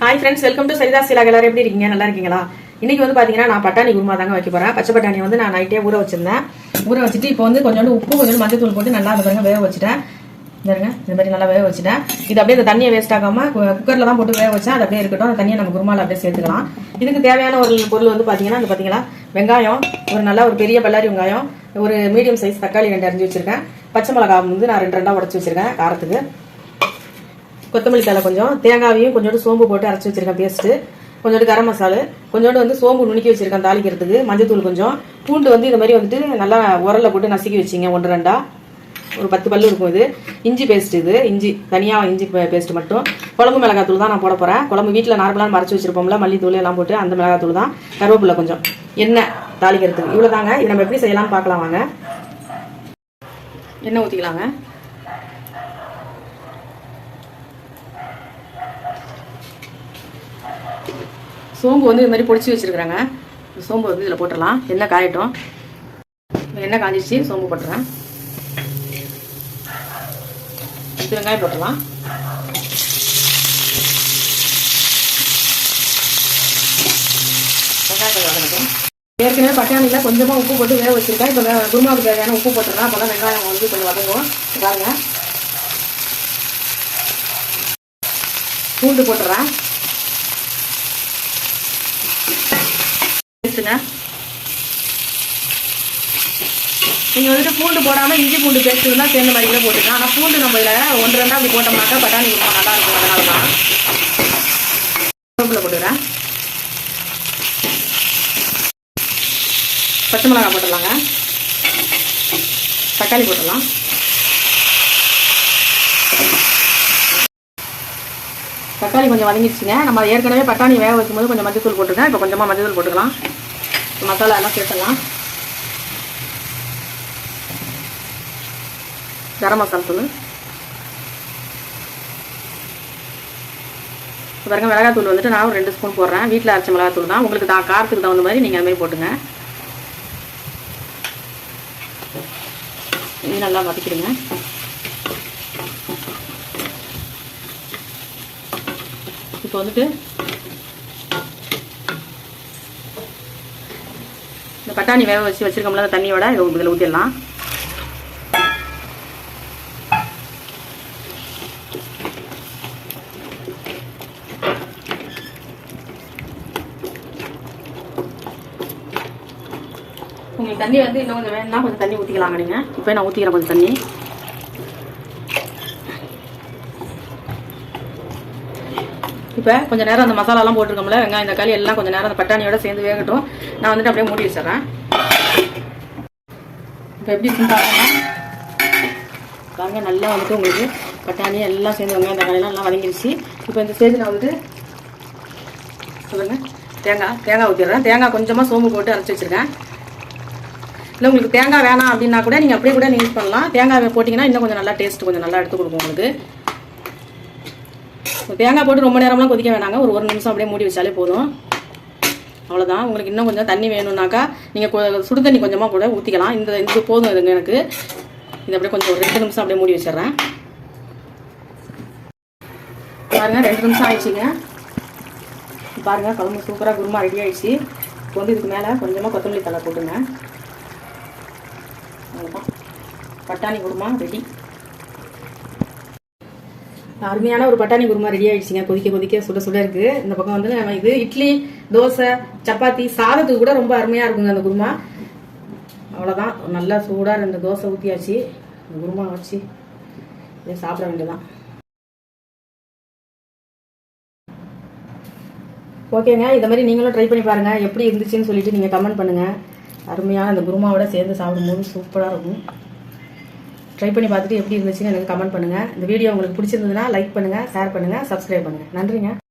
Hi friends welcome to Saritha சிலாக் எல்லாரும் எப்படி இருக்கீங்க? நல்லா இருக்கீங்களா? இன்னைக்கு வந்து பாத்தீங்கன்னா நான் பட்டாணி குருமா தாங்க வைக்க போறேன். பச்சை பட்டாணி வந்து நான் நைட்டே ஊற வச்சிருந்தேன். ஊற வச்சுட்டு இப்போ வந்து கொஞ்சோண்டு உப்பு கொஞ்சம் மஞ்சள் தூள் போட்டு நல்லா அந்த பாருங்க வேக வச்சுட்டேன். இந்த பாருங்க இந்த மாதிரி நல்லா வேக வச்சுட்டேன். இது அப்படியே இந்த தண்ணியை வேஸ்ட் ஆகாம குக்கர்ல தான் போட்டு வேக வச்சேன். அது அப்படியே இருக்கட்டும். அந்த தண்ணியை நம்ம குருமாவில் அப்படியே சேர்த்துக்கலாம். இதுக்கு தேவையான ஒரு பொருள் வந்து பாத்தீங்கன்னா இந்த பாத்தீங்களா வெங்காயம். ஒரு நல்லா ஒரு பெரிய பல்லாரி வெங்காயம். ஒரு மீடியம் சைஸ் தக்காளி ரெண்டு அரிஞ்சு வச்சிருக்கேன். பச்சை மிளகாய் வந்து நான் ரெண்டு ரெண்டா உடச்சி வச்சிருக்கேன் காரத்துக்கு. கொத்தமல்லி தலை கொஞ்சம் தேங்காவையும் கொஞ்சோண்டு சோம்பு போட்டு அரைச்சி வச்சிருக்கேன் பேஸ்ட்டு கொஞ்சோண்டு கரம் மசாலு கொஞ்சோண்டு வந்து சோம்பு நுணுக்கி வச்சிருக்கேன் தாளிக்கிறதுக்கு. மஞ்சத்தூள் கொஞ்சம். பூண்டு வந்து இந்த மாதிரி வந்துட்டு நல்லா உரல்ல போட்டு நசுக்கி வச்சிங்க ஒன்று ரெண்டா. ஒரு பத்து பல்லு இருக்கும் இது. இஞ்சி பேஸ்ட் இது. இஞ்சி தனியாக இஞ்சி பேஸ்ட் மட்டும். குழம்பு மிளகாத்தூள் தான் நான் போட போகிறேன் குழம்பு வீட்டில் நார்மலாக மறைச்சி வச்சிருப்போம்ல மல்லித்தூள் எல்லாம் போட்டு அந்த மிளகாத்தூள் தான். கருவேப்பிலை கொஞ்சம். எண்ணெய் தாளிக்கிறதுக்கு. இவ்வளோ தாங்க இது நம்ம எப்படி செய்யலாம்னு பார்க்கலாம் வாங்க. எண்ணெய் ஊற்றிக்கலாங்க சோம்பு வந்து இது மாதிரி பொடிச்சு வச்சிருக்கிறாங்க. சோம்பு வந்து இதில் போட்டுடலாம். எண்ணெய் காயட்டும். எண்ணெய் காஞ்சிச்சு சோம்பு போட்டுறேன். இது வெங்காயம் போட்டுடலாம். வெங்காயத்தை வதங்கட்டும். ஏற்கனவே பட்டாணியில் கொஞ்சமாக உப்பு போட்டு வேக வச்சுருக்கேன். இப்போ வே- குருமாவுக்கு தேவையான உப்பு போட்டுறேன் அப்போ தான் வெங்காயம் வந்து கொஞ்சம் வதங்கும். பாருங்க. பூண்டு போட்டுறேன். பேஸ்ட்டுங்க நீங்கள் வந்துட்டு பூண்டு போடாமல் இஞ்சி பூண்டு பேஸ்ட் இருந்தால் சேர்ந்த மாதிரி கூட போட்டுக்கலாம். ஆனால் பூண்டு நம்ம இதில் ஒன்று ரெண்டா அப்படி போட்டோம்னாக்கா பட்டாணி குருமா நல்லா இருக்கும் அதனால தான். உடம்புல போட்டுக்கிறேன். பச்சை மிளகாய் போட்டுடலாங்க. தக்காளி போட்டுடலாம். தக்காளி கொஞ்சம் வதங்கிடுச்சுங்க. நம்ம ஏற்கனவே பட்டாணி வேக வைக்கும்போது கொஞ்சம் மஞ்சள் தூள் போட்டுருக்கேன் இப்போ கொஞ்சமாக மஞ்சள் தூள் போட்டுக்கலாம். மசாலா எல்லாம் சேர்த்துடலாம். கரம் மசாலா தூள். பாருங்க மிளகாய் தூள் வந்துட்டு நான் ஒரு ரெண்டு ஸ்பூன் போடுறேன். வீட்டில் அரைச்ச மிளகாய் தூள் தான். உங்களுக்கு தான் காரத்துக்கு தகுந்த மாதிரி நீங்கள் அதுமாதிரி போட்டுங்க. இது நல்லா வதக்கிடுங்க. இப்போ வந்துட்டு பட்டாணி வேக வச்சு வச்சிருக்கோம்ல அந்த தண்ணியோட இதை இதில் ஊற்றிடலாம் உங்களுக்கு தண்ணி வந்து இன்னும் கொஞ்சம் வேணும்னா கொஞ்சம் தண்ணி ஊற்றிக்கலாங்க நீங்கள் இப்போ நான் ஊற்றிக்கிறேன் கொஞ்சம் தண்ணி. இப்போ கொஞ்சம் நேரம் அந்த மசாலாலாம் போட்டிருக்கோம்ல வெங்காயம் தக்காளி எல்லாம் கொஞ்சம் நேரம் அந்த பட்டாணியோட சேர்ந்து வேகட்டும். நான் வந்துட்டு அப்படியே மூடி வச்சிடறேன். இப்போ எப்படி இருக்குன்னு பார்க்கலாம் பாருங்க நல்லா வந்துட்டு உங்களுக்கு பட்டாணி எல்லாம் சேர்ந்து வெங்காயம் தக்காளி எல்லாம் நல்லா வதங்கிருச்சு. இப்போ இந்த ஸ்டேஜில் வந்துட்டு சொல்லுங்கள் தேங்காய் தேங்காய் ஊற்றிடுறேன் தேங்காய் கொஞ்சமாக சோம்பு போட்டு அரைச்சி வச்சுருக்கேன். இல்லை உங்களுக்கு தேங்காய் வேணாம் அப்படின்னா கூட நீங்கள் அப்படியே கூட நீங்கள் யூஸ் பண்ணலாம். தேங்காய் போட்டிங்கன்னா இன்னும் கொஞ்சம் நல்லா டேஸ்ட் கொஞ்சம் நல்லா எடுத்து கொடுக்கும் உங்களுக்கு. தேங்காய் போட்டு ரொம்ப நேரம்லாம் கொதிக்க வேணாங்க. ஒரு ஒரு நிமிஷம் அப்படியே மூடி வச்சாலே போதும். அவ்வளோதான் உங்களுக்கு இன்னும் கொஞ்சம் தண்ணி வேணும்னாக்கா நீங்கள் சுடு தண்ணி கொஞ்சமாக கூட ஊற்றிக்கலாம் இந்த இது போதும் இதுங்க எனக்கு. இது அப்படியே கொஞ்சம் ஒரு ரெண்டு நிமிஷம் அப்படியே மூடி வச்சிடுறேன். பாருங்க ரெண்டு நிமிஷம் ஆயிடுச்சுங்க. பாருங்க குழம்பு சூப்பராக குருமா ரெடி ஆயிடுச்சு. இப்போ வந்து இதுக்கு மேலே கொஞ்சமாக கொத்தமல்லி தலை போட்டுங்க. அவ்வளோதான் பட்டாணி குருமா ரெடி அருமையான ஒரு பட்டாணி குருமா ரெடி ஆயிடுச்சுங்க. கொதிக்க கொதிக்க சுட சுட இருக்கு. இந்த பக்கம் வந்து நம்ம இது இட்லி தோசை சப்பாத்தி சாதத்துக்கு கூட ரொம்ப அருமையா இருக்குங்க அந்த குருமா. அவ்வளோதான் நல்லா சூடா ரெண்டு தோசை ஊற்றியாச்சு இந்த குருமா வச்சு இதை சாப்பிட வேண்டியதான் ஓகேங்க. இதை மாதிரி நீங்களும் ட்ரை பண்ணி பாருங்க. எப்படி இருந்துச்சுன்னு சொல்லிட்டு நீங்க கமெண்ட் பண்ணுங்க. அருமையான அந்த குருமாவோட சேர்ந்து சாப்பிடும்போது சூப்பராக இருக்கும். ட்ரை பண்ணி பார்த்துட்டு எப்படி இருந்துச்சுன்னு எனக்கு கமெண்ட் பண்ணுங்க. இந்த வீடியோ உங்களுக்கு பிடிச்சிருந்ததுன்னா லைக் பண்ணுங்கள் ஷேர் பண்ணுங்கள் சப்ஸ்கிரைப் பண்ணுங்கள் நன்றிங்க.